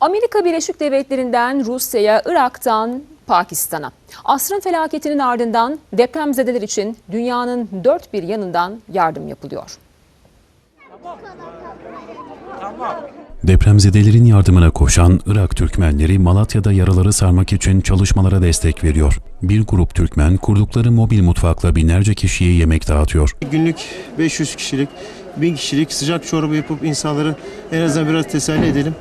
Amerika Birleşik Devletleri'nden Rusya'ya, Irak'tan Pakistan'a. Asrın felaketinin ardından depremzedeler için dünyanın dört bir yanından yardım yapılıyor. Depremzedelerin yardımına koşan Irak Türkmenleri Malatya'da yaraları sarmak için çalışmalara destek veriyor. Bir grup Türkmen kurdukları mobil mutfakla binlerce kişiye yemek dağıtıyor. Günlük 500 kişilik, 1000 kişilik sıcak çorba yapıp insanları en azından biraz teselli edelim.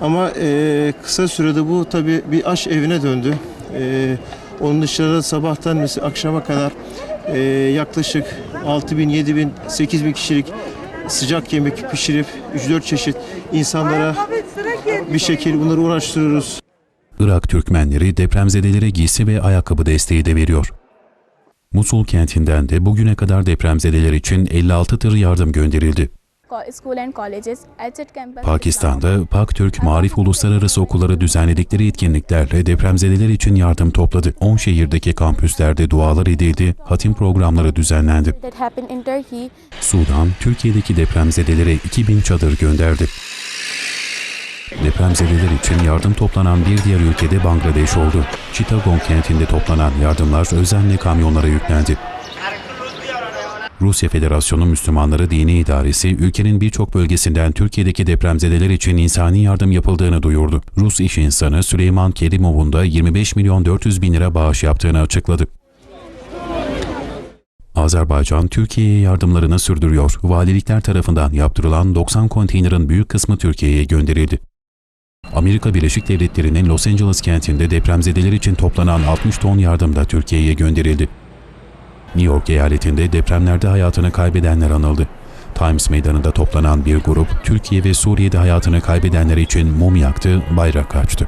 Ama e, kısa sürede bu tabii bir aş evine döndü. E, onun dışında sabahtan mesela akşama kadar e, yaklaşık 6 bin, 7 bin, 8 bin kişilik sıcak yemek pişirip 3-4 çeşit insanlara bir şekilde bunları uğraştırıyoruz. Irak Türkmenleri depremzedelere giysi ve ayakkabı desteği de veriyor. Musul kentinden de bugüne kadar depremzedeler için 56 tır yardım gönderildi. Pakistan'da Pak-Türk Marif Uluslararası Okulları düzenledikleri etkinliklerle depremzedeler için yardım topladı. 10 şehirdeki kampüslerde dualar edildi, hatim programları düzenlendi. Sudan, Türkiye'deki depremzedelere 2000 çadır gönderdi. Depremzedeler için yardım toplanan bir diğer ülkede Bangladeş oldu. Chittagong kentinde toplanan yardımlar özenle kamyonlara yüklendi. Rusya Federasyonu Müslümanları Dini İdaresi, ülkenin birçok bölgesinden Türkiye'deki depremzedeler için insani yardım yapıldığını duyurdu. Rus iş insanı Süleyman Kerimov'un da 25 milyon 400 bin lira bağış yaptığını açıkladı. Azerbaycan, Türkiye'ye yardımlarını sürdürüyor. Valilikler tarafından yaptırılan 90 konteynerin büyük kısmı Türkiye'ye gönderildi. Amerika Birleşik Devletleri'nin Los Angeles kentinde depremzedeler için toplanan 60 ton yardım da Türkiye'ye gönderildi. New York eyaletinde depremlerde hayatını kaybedenler anıldı. Times Meydanı'nda toplanan bir grup, Türkiye ve Suriye'de hayatını kaybedenler için mum yaktı, bayrak açtı.